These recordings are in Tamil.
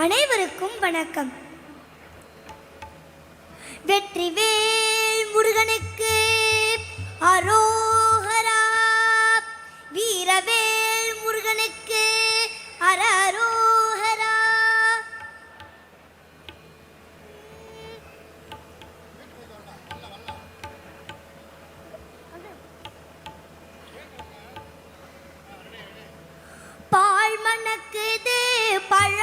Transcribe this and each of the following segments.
அனைவருக்கும் வணக்கம். வெற்றிவேல் முருகனுக்கு அரோஹரா வீரவேல் முருகனுக்கு அரரோஹரா பால் மணக்குது பழ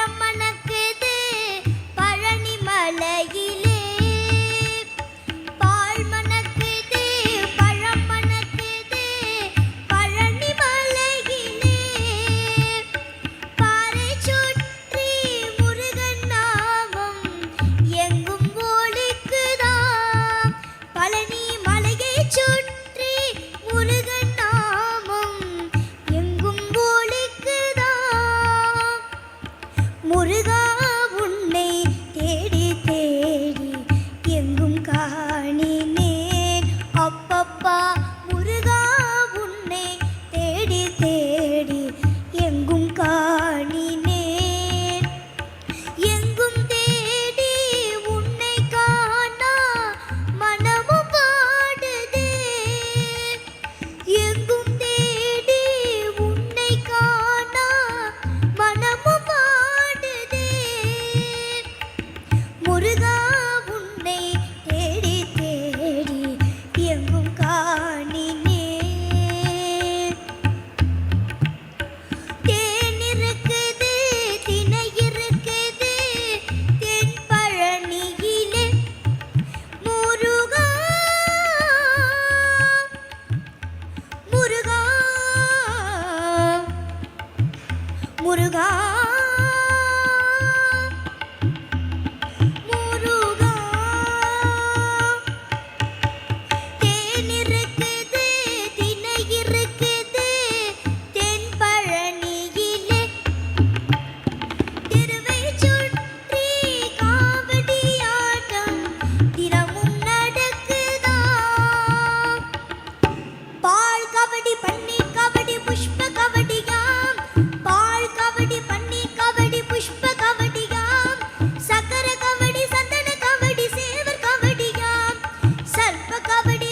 முருகா கபடி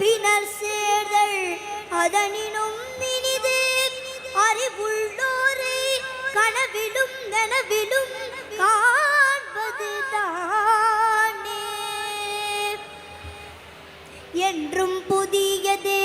பின்னர் சேர்தல் அதனினும் இனிது. அறிவுள்ளோரை கனவிலும் நனவிலும் காண்பது என்றும் புதியதே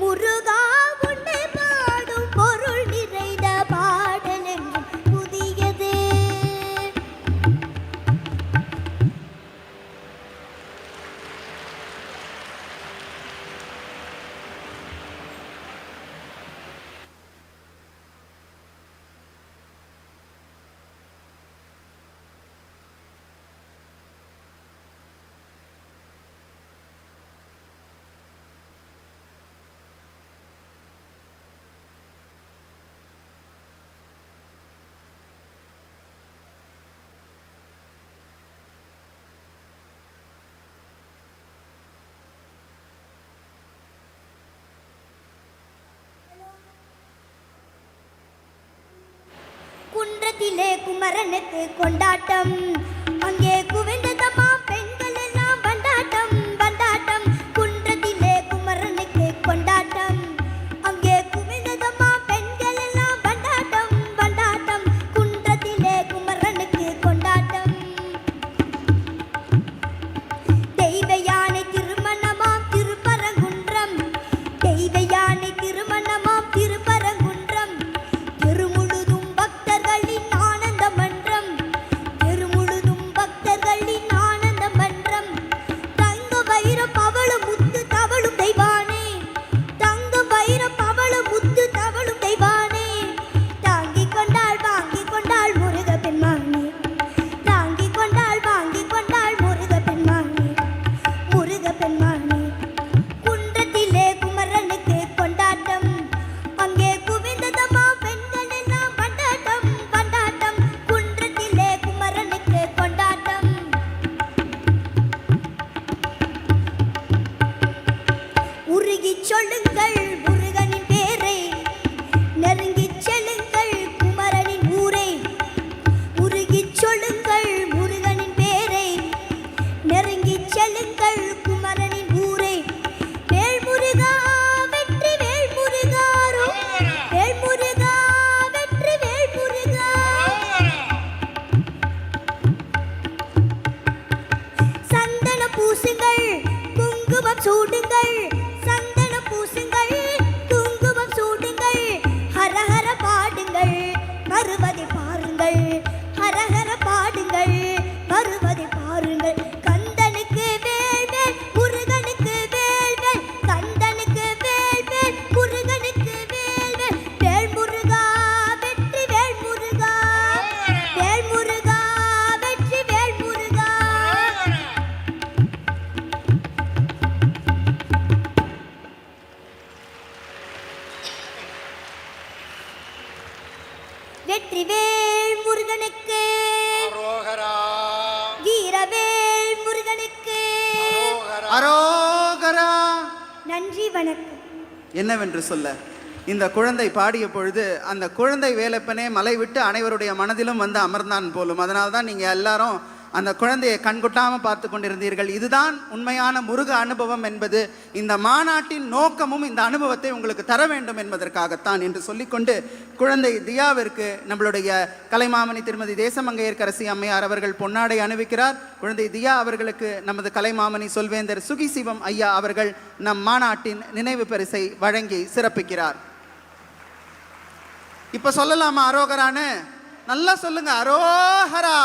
முருகா வீதியிலே குமரனுக்கு கொண்டாட்டம். வெற்றிவேல் முருகனுக்கு. வீரவேல் முருகனுக்கு. அரோகரா. அரோகரா. நன்றி வணக்கம். என்னவென்று சொல்ல இந்த குழந்தை பாடிய பொழுது அந்த குழந்தை வேலப்பனே மலை விட்டு அனைவருடைய மனதிலும் வந்து அமர்ந்தான் போலும். அதனால தான் நீங்கள் எல்லாரும் அந்த குழந்தையை கண்கொட்டாமல் பார்த்து கொண்டிருந்தீர்கள். இதுதான் உண்மையான முருக அனுபவம் என்பது. இந்த மாநாட்டின் நோக்கமும் இந்த அனுபவத்தை உங்களுக்கு தர வேண்டும் என்பதற்காகத்தான் என்று சொல்லிக்கொண்டு குழந்தை தியாவிற்கு நம்மளுடைய கலைமாமணி திருமதி தேசமங்கையர்கரசி அம்மையார் அவர்கள் பொன்னாடை அணிவிக்கிறார். குழந்தை தியா அவர்களுக்கு நமது கலைமாமணி சொல்வேந்தர் சுகிசிவம் ஐயா அவர்கள் நம் மாநாட்டின் நினைவு பரிசை வழங்கி சிறப்பிக்கிறார். இப்போ சொல்லலாமா அரோகரான்னு? நல்லா சொல்லுங்க. அரோஹரா